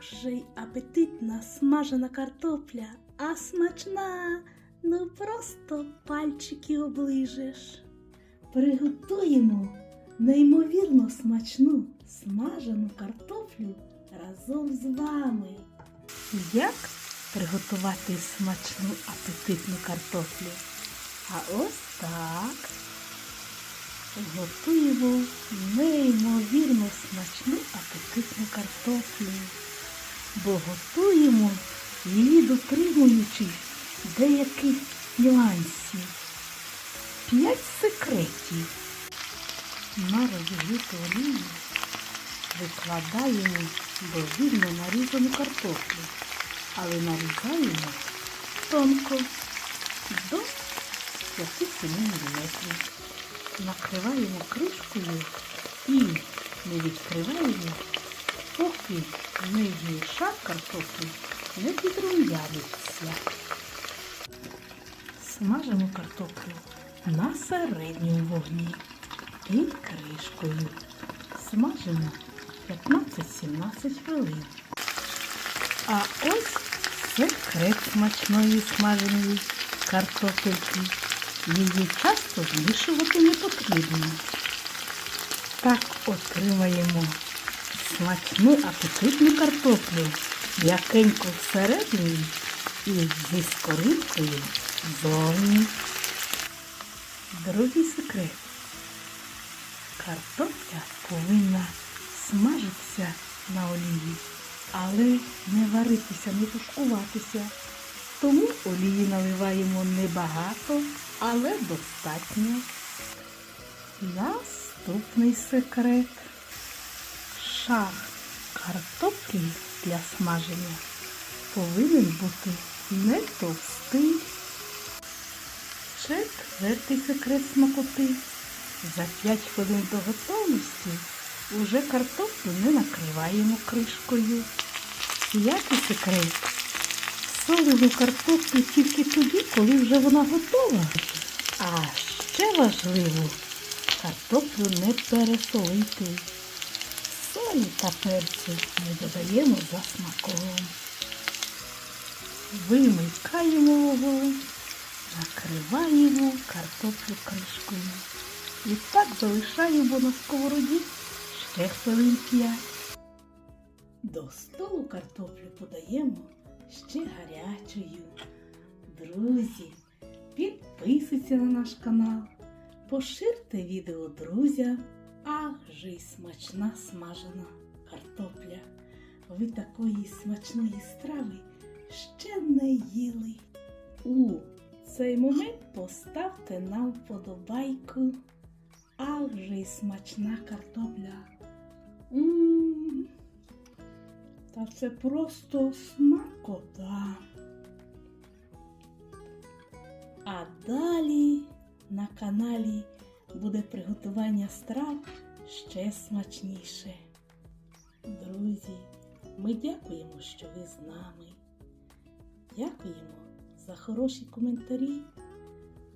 Ах же й апетитна смажена картопля, а смачна, ну просто пальчики оближеш. Приготуємо неймовірно смачну смажену картоплю разом з вами. Як приготувати смачну апетитну картоплю? А ось так. Готуємо неймовірно смачну апетитну картоплю, бо готуємо її дотримуючись деяких нюансів. П'ять секретів. На розігріту олію викладаємо довільно нарізану картоплю, але нарізаємо тонко до 5-7 мм. Накриваємо кришкою і не відкриваємо, поки нижній шар картоплі не підрум'яниться. Смажимо картоплю на середньому вогні під кришкою. Смажимо 15-17 хвилин. А ось секрет смачної смаженої картопельки. Її часто змішувати не потрібно. Так отримаємо смачну апетитну картоплю, м'якеньку всередині і зі скоринкою зовні. Другий секрет. Картопля повинна смажитися на олії, але не варитися, не тушкуватися. Тому олії наливаємо небагато, але достатньо. Наступний секрет. Шар картоплі для смаження повинен бути не товстий. Четвертий секрет смакоти. За 5 хвилин до готовності уже картоплю не накриваємо кришкою. П'ятий секрет. Солимо картоплю тільки тоді, коли вже вона готова. А ще важливо картоплю не пересолити. Солі та перцю ми додаємо за смаком. Вимикаємо вогонь, накриваємо картоплю кришкою. І так залишаємо на сковороді ще хвилин п'ять. До столу картоплю подаємо ще гарячою. Друзі, підписуйтесь на наш канал, поширте відео друзям. Ах же й смачна смажена картопля. Ви такої смачної страви ще не їли. У цей момент поставте нам вподобайку. Ах же й смачна картопля. М, Та це просто смакота. А далі на каналі буде приготування страв ще смачніше. Друзі, ми дякуємо, що ви з нами. Дякуємо за хороші коментарі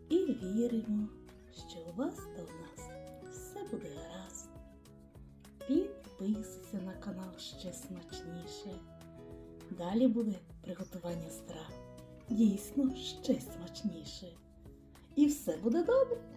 і віримо, що у вас та у нас все буде гаразд. Підписуйся на канал ще смачніше. Далі буде приготування страв. Дійсно ще смачніше. І все буде добре.